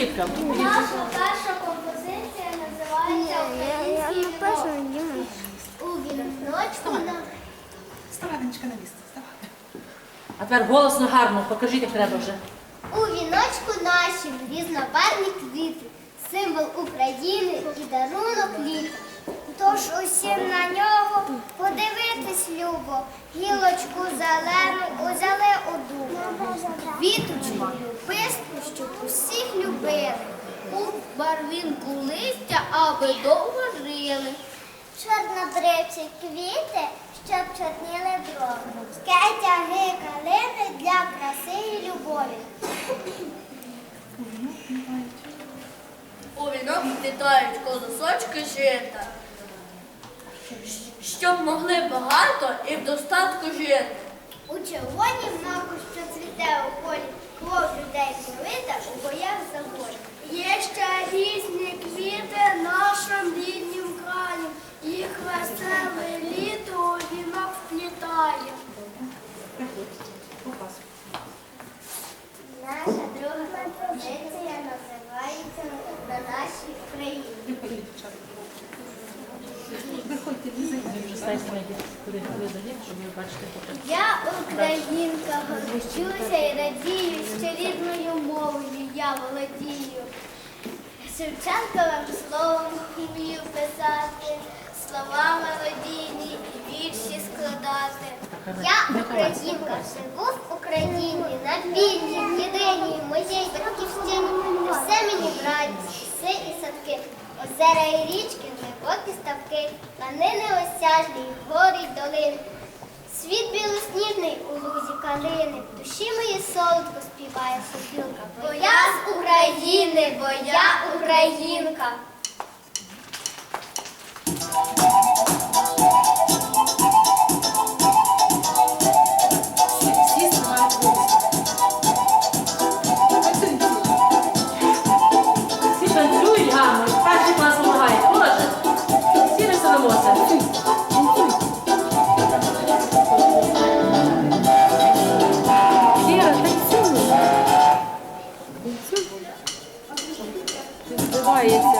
діткам. Наша перша композиція називається «Український вінок». У віночку на Ставанечка на місце. Ставай. А тепер голосно гарно, покажіть, як треба вже. У віночку нашим різнобарвні квіти, символ України і дарунок літа. Тож усім на нього подивитись любо, гілочку зелену узяли у дуб. Квіточку любистку, щоб усіх любили. У барвінку листя, аби довго жили. Чорнобривці квіти, щоб чорніли брови. Кетяги калини для краси і любові. У вінок вплітають колосочки жита, щоб могли багато і в достатку жити. У червонім маку, що цвіте у полі, кров людей пролита у боях за волю. Є ще різні квіти нашим ріднім краєм, їх веселе літо у вінок вплітає. Я українка, гордчуся і радію, що рідною мовою я володію. Шевченковим словом вмію писати, слова мелодійні вірші складати. Я українка, живу в Україні, на вільній, єдиній, моїй батьківщині. Все мені браті, все і садки, озера і річки, глибокі ставки, ланини осяжні, гори й долини. Світ білосніжний у лузі калини, в душі мої солодко співає сопілка. Бо я з України, бо я українка. moça? Mentira, tá tá em cima. Olha esse